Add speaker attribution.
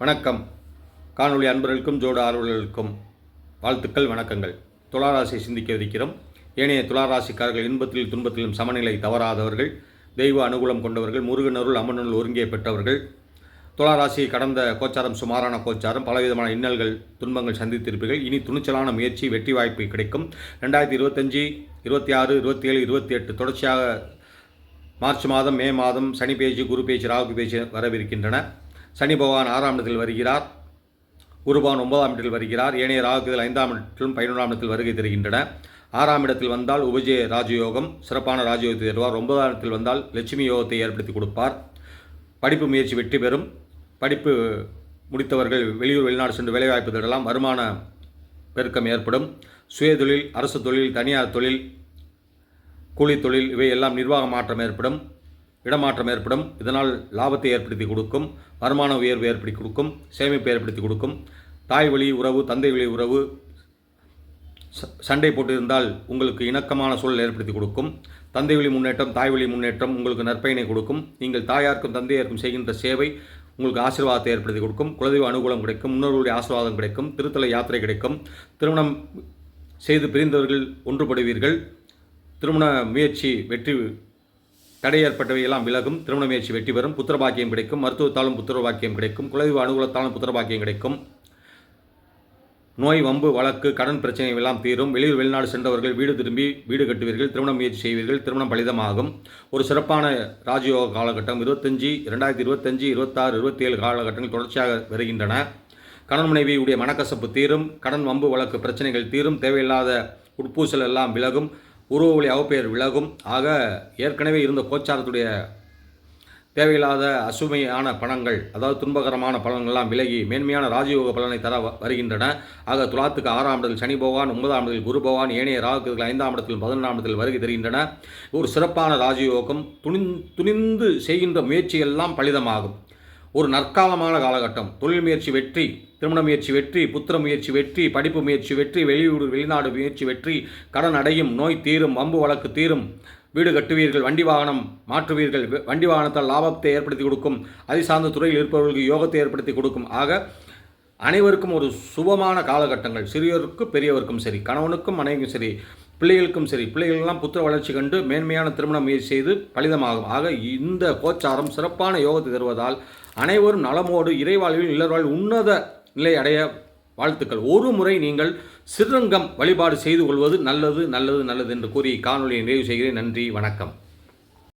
Speaker 1: வணக்கம். காணொளி அன்பர்களுக்கும் ஜோடு ஆர்வலர்களுக்கும் வாழ்த்துக்கள் வணக்கங்கள். துளாராசியை சிந்திக்க இருக்கிறோம். ஏனைய துளாராசிக்காரர்கள் இன்பத்திலும் துன்பத்திலும் சமநிலை தவறாதவர்கள் தெய்வ அனுகூலம் கொண்டவர்கள் முருகனருள் அம்மனுள் ஒருங்கே பெற்றவர்கள். துளாராசி கடந்த கோச்சாரம் சுமாரான கோச்சாரம் பலவிதமான இன்னல்கள் துன்பங்கள் சந்தித்திருப்பீர்கள். இனி துணிச்சலான முயற்சி வெற்றி வாய்ப்பு கிடைக்கும். ரெண்டாயிரத்தி இருபத்தஞ்சி இருபத்தி ஆறு இருபத்தி ஏழு இருபத்தி எட்டு தொடர்ச்சியாக மார்ச் மாதம் மே மாதம் சனி பேச்சு குரு பேச்சு ராகு பேச்சு வரவிருக்கின்றன. சனி பகவான் ஆறாம் இடத்தில் வருகிறார். குருபான் ஒன்பதாம் இடத்தில் வருகிறார். ஏனைய ராகுகள் ஐந்தாம் இடத்திலும் பதினொன்றாம் இடத்தில் வருகை தருகின்றன. ஆறாம் இடத்தில் வந்தால் உபஜய ராஜயோகம் சிறப்பான ராஜயோகத்தை தருவார். ஒன்பதாம் இடத்தில் வந்தால் லட்சுமி யோகத்தை ஏற்படுத்தி கொடுப்பார். படிப்பு முயற்சி வெற்றி பெறும். படிப்பு முடித்தவர்கள் வெளியூர் வெளிநாடு சென்று வேலைவாய்ப்பு தேடலாம். வருமான பெருக்கம் ஏற்படும். சுயதொழில் அரசு தொழில் தனியார் தொழில் கூலி தொழில் இவை எல்லாம் நிர்வாக மாற்றம் ஏற்படும். இடமாற்றம் ஏற்படும். இதனால் லாபத்தை ஏற்படுத்தி கொடுக்கும். வருமான உயர்வு ஏற்படுத்தி கொடுக்கும். சேமிப்பு ஏற்படுத்தி கொடுக்கும். தாய் வழி உறவு தந்தை வழி உறவு ச- சண்டை போட்டிருந்தால் உங்களுக்கு இணக்கமான சூழல் ஏற்படுத்தி கொடுக்கும். தந்தை வழி முன்னேற்றம் தாய் வழி முன்னேற்றம் உங்களுக்கு நற்பயனை கொடுக்கும். நீங்கள் தாயாருக்கும் தந்தையாருக்கும் செய்கின்ற சேவை உங்களுக்கு ஆசீர்வாதத்தை ஏற்படுத்தி கொடுக்கும். குலதெய்வ அனுகூலம் கிடைக்கும். முன்னோர்களுடைய ஆசீர்வாதம் கிடைக்கும். திருத்தல யாத்திரை கிடைக்கும். திருமணம் செய்து பிரிந்தவர்கள் ஒன்றுபடுவீர்கள். திருமண முயற்சி வெற்றி தடை ஏற்பட்டவையெல்லாம் விலகும் திருமண முயற்சி வெற்றி பெறும் புத்திரபாக்கியம் கிடைக்கும் மருத்துவத்தாலும் புத்திரபாக்கியம் கிடைக்கும் குலதெய்வ அனுகூலத்தாலும் புத்திரபாக்கியம் கிடைக்கும். நோய் வம்பு வழக்கு கடன் பிரச்சனை எல்லாம் தீரும். வெளியூர் வெளிநாடு சென்றவர்கள் வீடு திரும்பி வீடு கட்டுவீர்கள் திருமண முயற்சி செய்வீர்கள் திருமணம் பலிதமாகும். ஒரு சிறப்பான ராஜயோக காலகட்டம் இருபத்தஞ்சி ரெண்டாயிரத்தி இருபத்தஞ்சி இருபத்தாறு இருபத்தேழு காலகட்டங்கள் தொடர்ச்சியாக வருகின்றன. கடன் மனைவியுடைய மனக்கசப்பு தீரும் கடன் வம்பு வழக்கு பிரச்சனைகள் தீரும் தேவையில்லாத உட்பூசல் எல்லாம் விலகும். உருவ ஒளி அவப்பெயர் விலகும். ஆக ஏற்கனவே இருந்த கோச்சாரத்துடைய தேவையில்லாத அசுமையான பணங்கள் அதாவது துன்பகரமான பலன்கள்லாம் விலகி மேன்மையான ராஜயோக பலனை தர வருகின்றன. ஆக துலாத்துக்கு ஆறாம் இடத்தில் சனி பகவான் ஒன்பதாம் இடத்தில் குரு பகவான் ஏனைய ராகுக்கள் ஐந்தாம் இடத்தில் பதினொன்றாம் இடத்தில் வருகை தருகின்றன. ஒரு சிறப்பான ராஜயோகம் துணிந் துணிந்து செய்கின்ற முயற்சியெல்லாம் பலிதமாகும். ஒரு நற்காலமான காலகட்டம் தொழில் முயற்சி வெற்றி திருமண முயற்சி வெற்றி புத்திர முயற்சி வெற்றி படிப்பு முயற்சி வெற்றி வெளியூர் வெளிநாடு முயற்சி வெற்றி கடன் அடையும் நோய் தீரும் வம்பு வழக்கு தீரும். வீடு கட்டுவீர்கள் வண்டி வாகனம் மாற்றுவீர்கள் வண்டி வாகனத்தால் லாபத்தை ஏற்படுத்தி கொடுக்கும் அதை சார்ந்த துறையில் இருப்பவர்களுக்கு யோகத்தை ஏற்படுத்தி கொடுக்கும். ஆக அனைவருக்கும் ஒரு சுபமான காலகட்டங்கள். சிறியோருக்கும் பெரியவருக்கும் சரி கணவனுக்கும் மனைவிக்கும் சரி பிள்ளைகளுக்கும் சரி பிள்ளைகளெல்லாம் புத்திர வளர்ச்சி கண்டு மேன்மையான திருமண முயற்சி செய்து பலிதமாகும். ஆக இந்த கோச்சாரம் சிறப்பான யோகத்தை தருவதால் அனைவரும் நலமோடு இறைவாழ்வில் இல்லர்வாழ் உன்னத நிலை அடைய வாழ்த்துக்கள். ஒரு முறை நீங்கள் சிறுரங்கம் வழிபாடு செய்து கொள்வது நல்லது நல்லது நல்லது என்று கூறி காணொலியை நிறைவு செய்கிறேன். நன்றி வணக்கம்.